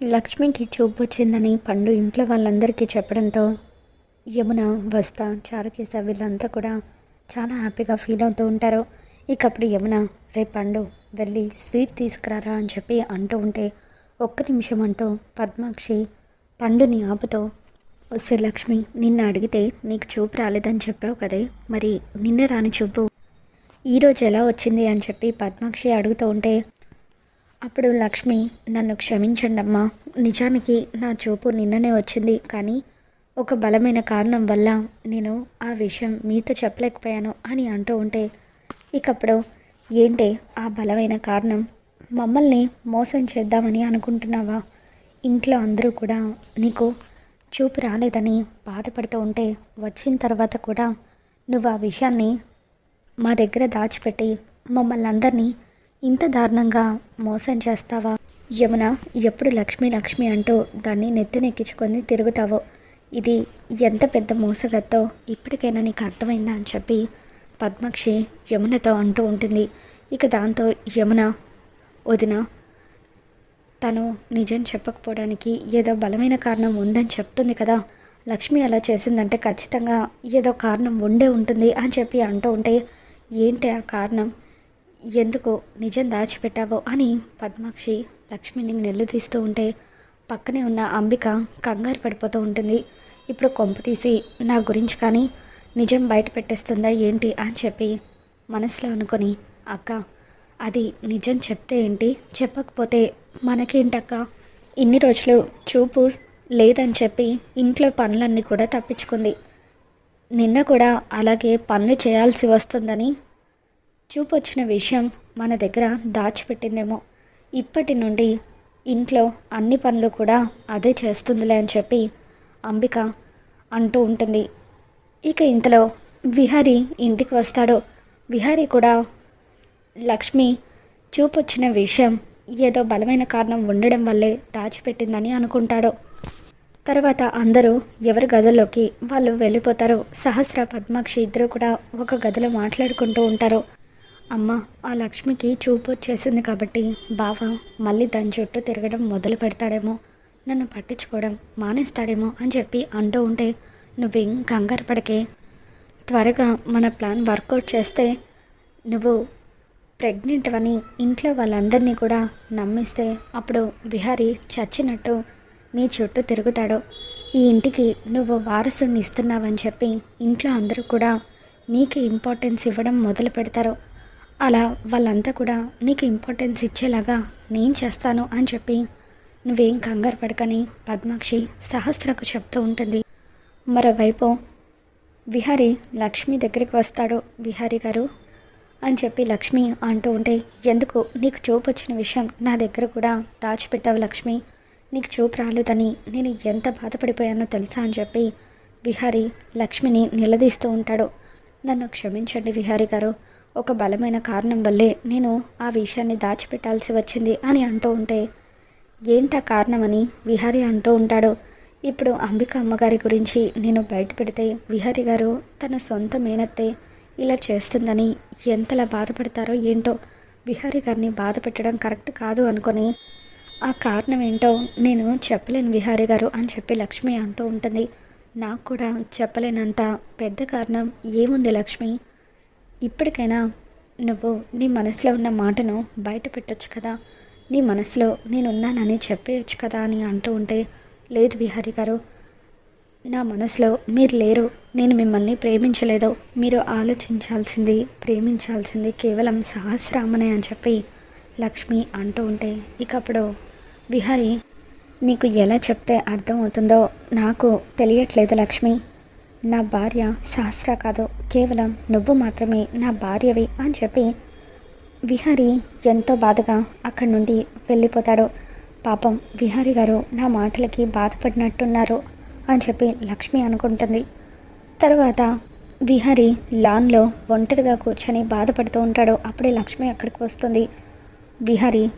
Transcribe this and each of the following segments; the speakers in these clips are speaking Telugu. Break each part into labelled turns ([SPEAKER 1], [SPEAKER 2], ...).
[SPEAKER 1] లక్ష్మికి చూపు వచ్చిందని పండు ఇంట్లో వాళ్ళందరికీ చెప్పడంతో యమున వస్తా చారుకేశ వీళ్ళంతా కూడా చాలా హ్యాపీగా ఫీల్ అవుతూ ఉంటారు. ఇక అప్పుడు యమున రేపు పండు వెళ్ళి స్వీట్ తీసుకురారా అని చెప్పి అంటూ ఉంటే ఒక్క నిమిషం అంటూ పద్మాక్షి పండుని ఆపుతో వస్తే లక్ష్మి నిన్న అడిగితే నీకు చూపు రాలేదని చెప్పావు కదే మరి నిన్న రాని చూపు. ఈరోజు ఎలా వచ్చింది అని చెప్పి పద్మాక్షి అడుగుతూ ఉంటే అప్పుడు లక్ష్మి నన్ను క్షమించండి అమ్మా నిజానికి నా చూపు నిన్ననే వచ్చింది కానీ ఒక బలమైన కారణం వల్ల నేను ఆ విషయం మీతో చెప్పలేకపోయాను అని అంటూ ఉంటే ఇకప్పుడు ఏంటే ఆ బలమైన కారణం? మమ్మల్ని మోసం చేద్దామని అనుకుంటున్నావా? ఇంట్లో అందరూ కూడా నీకు చూపు రాలేదని బాధపడుతూ ఉంటే వచ్చిన తర్వాత కూడా నువ్వు ఆ విషయాన్ని మా దగ్గర దాచిపెట్టి మమ్మల్ని అందరినీ ఇంత దారుణంగా మోసం చేస్తావా? యమున ఎప్పుడు లక్ష్మి లక్ష్మి అంటూ దాన్ని నెత్తినెక్కించుకొని తిరుగుతావో? ఇది ఎంత పెద్ద మోసగత్తో ఇప్పటికైనా నీకు అర్థమైందా అని చెప్పి పద్మాక్షి యమునతో అంటూ ఉంటుంది. ఇక దాంతో యమున వదిన తను నిజం చెప్పకపోవడానికి ఏదో బలమైన కారణం ఉందని చెప్తుంది కదా. లక్ష్మి అలా చేసిందంటే ఖచ్చితంగా ఏదో కారణం ఉండే ఉంటుంది అని చెప్పి అంటూ ఉంటే ఏంటి ఆ కారణం? ఎందుకు నిజం దాచిపెట్టావో అని పద్మాక్షి లక్ష్మిని నిలదీస్తూ ఉంటే పక్కనే ఉన్న అంబిక కంగారు పడిపోతూ ఉంటుంది. ఇప్పుడు కొంప తీసి నా గురించి కానీ నిజం బయట పెట్టేస్తుందా ఏంటి అని చెప్పి మనసులో అనుకొని అక్క అది నిజం చెప్తే ఏంటి? చెప్పకపోతే మనకేంటక్క? ఇన్ని రోజులు చూపు లేదని చెప్పి ఇంట్లో పనులన్నీ కూడా తప్పించుకుంది. నిన్న కూడా అలాగే పనులు చేయాల్సి వస్తుందని చూపు వచ్చిన విషయం మన దగ్గర దాచిపెట్టిందేమో. ఇప్పటి నుండి ఇంట్లో అన్ని పనులు కూడా అదే చేస్తుందిలే అని చెప్పి అంబిక అంటూ ఉంటుంది. ఇక ఇంతలో విహారి ఇంటికి వస్తాడు. విహారి కూడా లక్ష్మి చూపొచ్చిన విషయం ఏదో బలమైన కారణం ఉండడం వల్లే దాచిపెట్టిందని అనుకుంటాడు. తర్వాత అందరూ ఎవరి గదిలోకి వాళ్ళు వెళ్ళిపోతారు. సహస్ర పద్మాక్షి ఇద్దరు కూడా ఒక గదిలో మాట్లాడుకుంటూ ఉంటారు. అమ్మ ఆ లక్ష్మికి చూపు వచ్చేసింది కాబట్టి బావ మళ్ళీ దాని చుట్టూ తిరగడం మొదలు పెడతాడేమో. నన్ను పట్టించుకోవడం మానేస్తాడేమో అని చెప్పి అంటూ ఉంటే నువ్వు కంగారు పడకే. త్వరగా మన ప్లాన్ వర్కౌట్ చేస్తే నువ్వు ప్రెగ్నెంట్ అని ఇంట్లో వాళ్ళందరినీ కూడా నమ్మిస్తే అప్పుడు విహారీ చచ్చినట్టు నీ చుట్టూ తిరుగుతాడు. ఈ ఇంటికి నువ్వు వారసుని ఇస్తున్నావని చెప్పి ఇంట్లో అందరూ కూడా నీకు ఇంపార్టెన్స్ ఇవ్వడం మొదలు పెడతారు. అలా వాళ్ళంతా కూడా నీకు ఇంపార్టెన్స్ ఇచ్చేలాగా నేను చేస్తాను అని చెప్పి నువ్వేం కంగారు పడకని పద్మాక్షి సహస్రకు చెప్తూ ఉంటుంది. మరోవైపు విహారీ లక్ష్మి దగ్గరికి వస్తాడు. విహారీ గారు అని చెప్పి లక్ష్మి అంటూ ఉంటే ఎందుకు? నీకు చూపు వచ్చిన విషయం నా దగ్గర కూడా దాచిపెట్టావు లక్ష్మి. నీకు చూపు రాలేదని నేను ఎంత బాధపడిపోయానో తెలుసా అని చెప్పి విహారీ లక్ష్మిని నిలదీస్తూ ఉంటాడు. నన్ను క్షమించండి విహారీ గారు. ఒక బలమైన కారణం వల్లే నేను ఆ విషయాన్ని దాచిపెట్టాల్సి వచ్చింది అని అంటూ ఉంటే ఏంటా కారణమని? విహారీ అంటూ ఉంటాడు. ఇప్పుడు అంబిక అమ్మగారి గురించి నేను బయట పెడితే విహారీ గారు తన సొంత మేనత్తే ఇలా చేస్తుందని ఎంతలా బాధపడతారో ఏంటో విహారీ గారిని బాధ పెట్టడం కరెక్ట్ కాదు అనుకొని ఆ కారణం ఏంటో నేను చెప్పలేను విహారీ గారు అని చెప్పి లక్ష్మి అంటూ ఉంటుంది. నాకు కూడా చెప్పలేనంత పెద్ద కారణం ఏముంది లక్ష్మి? ఇప్పటికైనా నువ్వు నీ మనసులో ఉన్న మాటను బయట పెట్టొచ్చు కదా? నీ మనసులో నేనున్నానని చెప్పేయచ్చు కదా అని అంటూ ఉంటే లేదు విహారీ గారు. నా మనసులో మీరు లేరు. నేను మిమ్మల్ని ప్రేమించలేదు. మీరు ఆలోచించాల్సింది ప్రేమించాల్సింది కేవలం సహస్రామనే అని చెప్పి లక్ష్మి అంటూ ఉంటే ఇక అప్పుడు విహారి నీకు ఎలా చెప్తే అర్థమవుతుందో నాకు తెలియట్లేదు లక్ష్మి. నా భార్య సహస్ర కాదు కేవలం నువ్వు మాత్రమే నా భార్యవి అని చెప్పి విహారి ఎంతో బాధగా అక్కడి నుండి వెళ్ళిపోతాడు. పాపం విహారి గారు నా మాటలకి బాధపడినట్టున్నారు అని చెప్పి లక్ష్మి అనుకుంటుంది. తర్వాత విహారి లాన్లో ఒంటరిగా కూర్చొని బాధపడుతూ ఉంటాడు. అప్పుడే లక్ష్మి అక్కడికి వస్తుంది. విహారి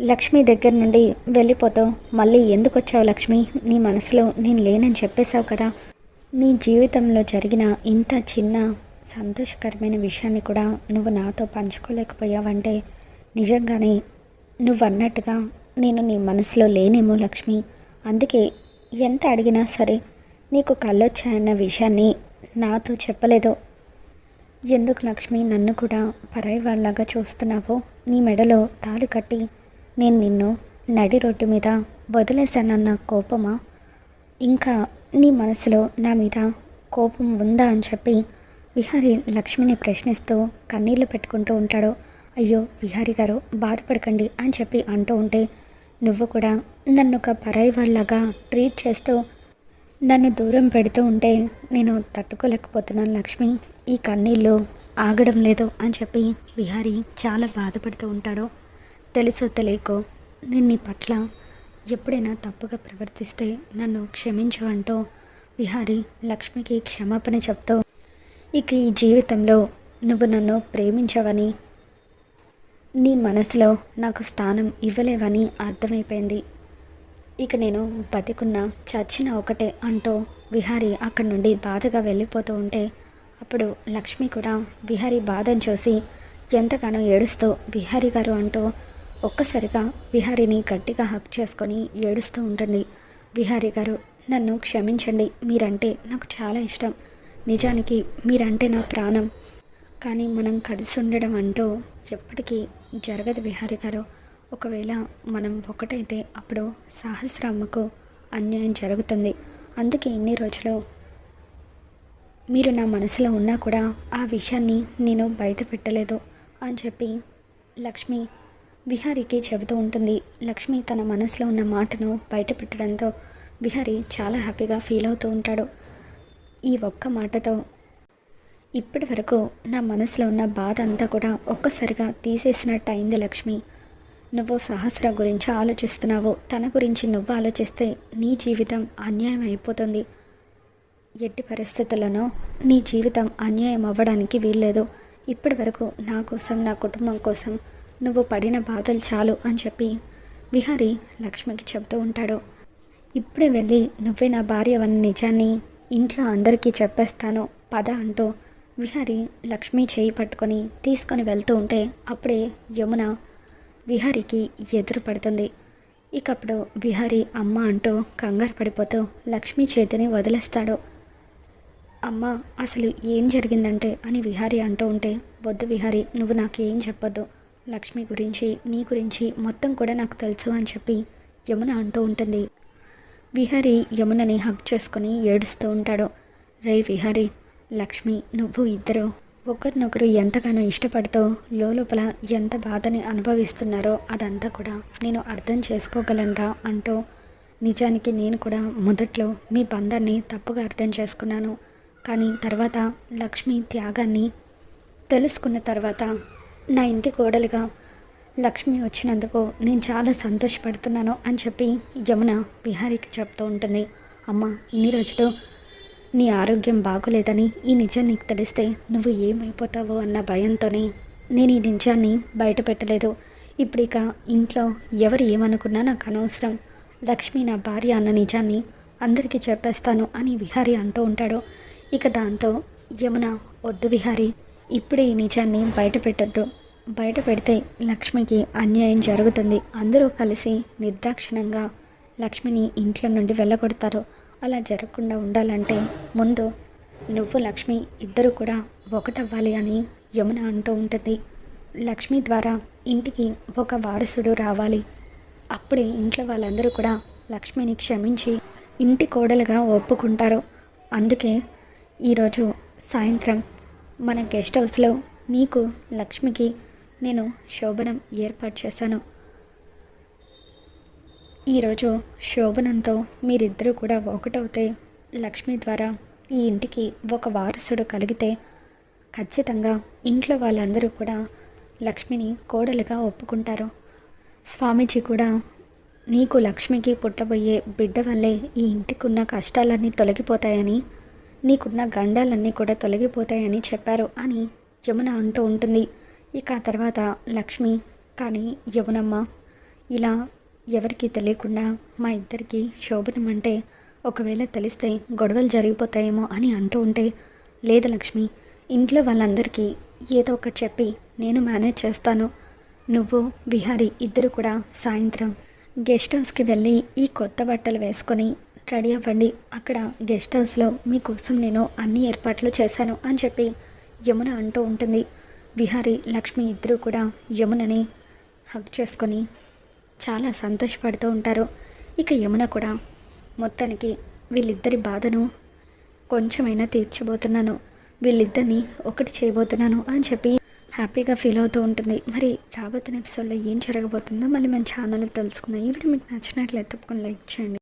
[SPEAKER 1] లక్ష్మి దగ్గర నుండి వెళ్ళిపోతూ మళ్ళీ ఎందుకు వచ్చావు లక్ష్మి? నీ మనసులో నేను లేనని చెప్పేశావు కదా. నీ జీవితంలో జరిగిన ఇంత చిన్న సంతోషకరమైన విషయాన్ని కూడా నువ్వు నాతో పంచుకోలేకపోయావంటే నిజంగానే నువ్వు అన్నట్టుగా నేను నీ మనసులో లేనేమో లక్ష్మి. అందుకే ఎంత అడిగినా సరే నీకు కళ్ళొచ్చాయన్న విషయాన్ని నాతో చెప్పలేదు. ఎందుకు లక్ష్మి? నన్ను కూడా పరాయి వాళ్ళలాగా చూస్తున్నావో? నీ మెడలో తాళి కట్టి నేను నిన్ను నడి రోడ్డు మీద వదిలేశానన్న కోపమా? ఇంకా నీ మనసులో నా మీద కోపం ఉందా అని చెప్పి విహారి లక్ష్మిని ప్రశ్నిస్తూ కన్నీళ్ళు పెట్టుకుంటూ ఉంటాడు. అయ్యో విహారి గారు బాధపడకండి అని చెప్పి అంటూ ఉంటే నువ్వు కూడా నన్ను ఒక పరాయి వాళ్ళలాగా ట్రీట్ చేస్తూ నన్ను దూరం పెడుతూ ఉంటే నేను తట్టుకోలేకపోతున్నాను లక్ష్మి. ఈ కన్నీళ్ళు ఆగడం లేదు అని చెప్పి విహారీ చాలా బాధపడుతూ ఉంటాడు. తెలుసో తెలియకో నేను నీ పట్ల ఎప్పుడైనా తప్పుగా ప్రవర్తిస్తే నన్ను క్షమించు అంటూ విహారీ లక్ష్మికి క్షమాపణ చెప్తూ ఇక ఈ జీవితంలో నువ్వు నన్ను ప్రేమించవని నీ మనసులో నాకు స్థానం ఇవ్వలేవని అర్థమైపోయింది. ఇక నేను బతికున్న చచ్చిన ఒకటే అంటూ విహారి అక్కడి నుండి బాధగా వెళ్ళిపోతూ ఉంటే అప్పుడు లక్ష్మి కూడా విహారి బాధను చూసి ఎంతగానో ఏడుస్తూ విహారి గారు అంటూ ఒక్కసారిగా విహారిని గట్టిగా హక్ చేసుకొని ఏడుస్తూ ఉంటుంది. విహారి గారు నన్ను క్షమించండి మీరంటే నాకు చాలా ఇష్టం. నిజానికి మీరంటే నా ప్రాణం. కానీ మనం కలిసి ఉండడం అంటూ ఎప్పటికీ జరగదు విహారి గారు. ఒకవేళ మనం ఒకటైతే అప్పుడు సహస్రామ్మకు అన్యాయం జరుగుతుంది. అందుకే ఇన్ని రోజులు మీరు నా మనసులో ఉన్నా కూడా ఆ విషయాన్ని నేను బయట పెట్టలేదు అని చెప్పి లక్ష్మి విహారీకి చెబుతూ ఉంటుంది లక్ష్మి తన మనసులో ఉన్న మాటను బయట పెట్టడంతో విహారీ చాలా హ్యాపీగా ఫీల్ అవుతూ ఉంటాడు. ఈ ఒక్క మాటతో ఇప్పటి వరకు నా మనసులో ఉన్న బాధ అంతా కూడా ఒక్కసారిగా తీసేసినట్టు అయింది లక్ష్మి. నువ్వు సహస్ర గురించి ఆలోచిస్తున్నావు. తన గురించి నువ్వు ఆలోచిస్తే నీ జీవితం అన్యాయం అయిపోతుంది. ఎట్టి పరిస్థితుల్లోనో నీ జీవితం అన్యాయం అవ్వడానికి వీల్లేదు. ఇప్పటి వరకు నా కోసం నా కుటుంబం కోసం నువ్వు పడిన బాధలు చాలు అని చెప్పి విహారి లక్ష్మికి చెబుతూ ఉంటాడు. ఇప్పుడే వెళ్ళి నువ్వే నా భార్య అన్న నిజాన్ని ఇంట్లో అందరికీ చెప్పేస్తాను పద అంటూ విహారి లక్ష్మి చేయి పట్టుకొని తీసుకొని వెళ్తూ ఉంటే అప్పుడే యమున విహారికి ఎదురు పడుతుంది. ఇకప్పుడు విహారి అమ్మ అంటూ కంగారు పడిపోతూ లక్ష్మి చేతిని వదిలేస్తాడు. అమ్మ అసలు ఏం జరిగిందంటే అని విహారి అంటూ ఉంటే వద్దు విహారి నువ్వు నాకేం చెప్పొద్దు. లక్ష్మి గురించి నీ గురించి మొత్తం కూడా నాకు తెలుసు అని చెప్పి యమున అంటూ ఉంటుంది. విహారి యమునని హక్ చేసుకొని ఏడుస్తూ ఉంటాడు. రే విహారి లక్ష్మి నువ్వు ఇద్దరు ఒకరినొకరు ఎంతగానో ఇష్టపడుతూ లోపల ఎంత బాధని అనుభవిస్తున్నారో అదంతా కూడా నేను అర్థం చేసుకోగలనరా అంటూ నిజానికి నేను కూడా మొదట్లో మీ బంధాన్ని తప్పుగా అర్థం చేసుకున్నాను. కానీ తర్వాత లక్ష్మి త్యాగాన్ని తెలుసుకున్న తర్వాత నా ఇంటి కోడలిగా లక్ష్మి వచ్చినందుకు నేను చాలా సంతోషపడుతున్నాను అని చెప్పి యమున విహారికి చెప్తూ ఉంటుంది. అమ్మ ఇన్ని రోజులు నీ ఆరోగ్యం బాగోలేదని ఈ నిజం నీకు తెలిస్తే నువ్వు ఏమైపోతావో అన్న భయంతోనే నేను ఈ నిజాన్ని బయట పెట్టలేదు. ఇప్పుడు ఇక ఇంట్లో ఎవరు ఏమనుకున్నా నాకు అనవసరం. లక్ష్మి నా భార్య అన్న నిజాన్ని అందరికీ చెప్పేస్తాను అని విహారీ అంటూ ఉంటాడు. ఇక దాంతో యమున వద్దు విహారీ ఇప్పుడే ఈ నిజాన్ని బయట పెట్టద్దు. బయట పెడితే లక్ష్మికి అన్యాయం జరుగుతుంది. అందరూ కలిసి నిర్దాక్షిణంగా లక్ష్మిని ఇంట్లో నుండి వెళ్ళగొడతారు. అలా జరగకుండా ఉండాలంటే ముందు నువ్వు లక్ష్మి ఇద్దరు కూడా ఒకటవ్వాలి అని యమున అంటూ ఉంటుంది. లక్ష్మి ద్వారా ఇంటికి ఒక వారసుడు రావాలి. అప్పుడే ఇంట్లో వాళ్ళందరూ కూడా లక్ష్మిని క్షమించి ఇంటి కోడలుగా ఒప్పుకుంటారు. అందుకే ఈరోజు సాయంత్రం మన గెస్ట్ హౌస్లో నీకు లక్ష్మికి నేను శోభనం ఏర్పాటు చేశాను. ఈరోజు శోభనంతో మీరిద్దరూ కూడా ఒకటవుతే లక్ష్మి ద్వారా ఈ ఇంటికి ఒక వారసుడు కలిగితే ఖచ్చితంగా ఇంట్లో వాళ్ళందరూ కూడా లక్ష్మిని కోడలుగా ఒప్పుకుంటారు. స్వామీజీ కూడా నీకు లక్ష్మికి పుట్టబోయే బిడ్డ వల్లే ఈ ఇంటికి ఉన్న కష్టాలన్నీ తొలగిపోతాయని నీకున్న గండాలన్నీ కూడా తొలగిపోతాయని చెప్పారు అని యమున అంటూ ఉంటుంది. ఇక తర్వాత లక్ష్మి కానీ యమునమ్మ ఇలా ఎవరికి తెలియకుండా మా ఇద్దరికి శోభనం అంటే ఒకవేళ తెలిస్తే గొడవలు జరిగిపోతాయేమో అని అంటూ ఉంటే లేదు లక్ష్మి ఇంట్లో వాళ్ళందరికీ ఏదో ఒకటి చెప్పి నేను మేనేజ్ చేస్తాను. నువ్వు విహారి ఇద్దరు కూడా సాయంత్రం గెస్ట్ హౌస్కి వెళ్ళి ఈ కొత్త బట్టలు వేసుకొని రెడీ అవ్వండి. అక్కడ గెస్ట్ హౌస్లో మీకోసం నేను అన్ని ఏర్పాట్లు చేశాను అని చెప్పి యమున అంటూ ఉంటుంది. విహారి లక్ష్మి ఇద్దరూ కూడా యమునని హక్ చేసుకొని చాలా సంతోషపడుతూ ఉంటారు. ఇక యమున కూడా మొత్తానికి వీళ్ళిద్దరి బాధను కొంచెమైనా తీర్చబోతున్నాను. వీళ్ళిద్దరిని ఒకటి చేయబోతున్నాను అని చెప్పి హ్యాపీగా ఫీల్ అవుతూ ఉంటుంది. మరి రాబోతున్న ఎపిసోడ్లో ఏం జరగబోతుందో మళ్ళీ మన ఛానల్లో తెలుసుకుందాం. ఈ వీడియో మీకు నచ్చినట్లయితే తప్పకుండా లైక్ చేయండి.